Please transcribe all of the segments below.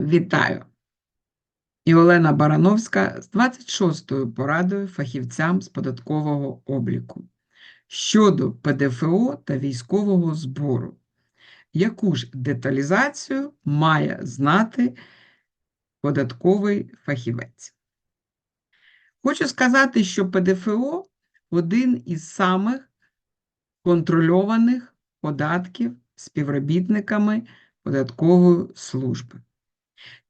Вітаю! І Олена Барановська з 26-ю порадою фахівцям з податкового обліку щодо ПДФО та військового збору. Яку ж деталізацію має знати податковий фахівець? Хочу сказати, що ПДФО один із самих контрольованих податків співробітниками податкової служби.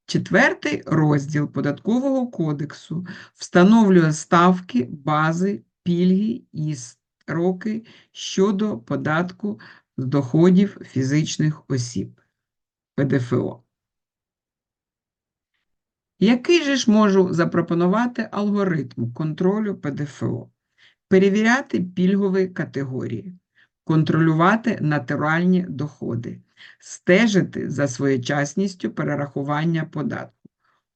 Четвертий розділ Податкового кодексу встановлює ставки, бази, пільги і строки щодо податку з доходів фізичних осіб ПДФО. Який же ж можу запропонувати алгоритм контролю ПДФО? Перевіряти пільгові категорії, контролювати натуральні доходи, стежити за своєчасністю перерахування податку,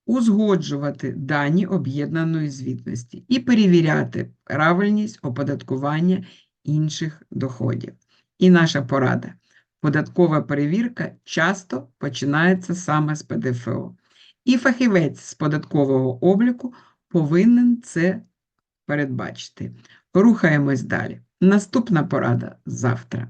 узгоджувати дані об'єднаної звітності і перевіряти правильність оподаткування інших доходів. І наша порада. Податкова перевірка часто починається саме з ПДФО. І фахівець з податкового обліку повинен це передбачити. Рухаємось далі. Наступна порада завтра.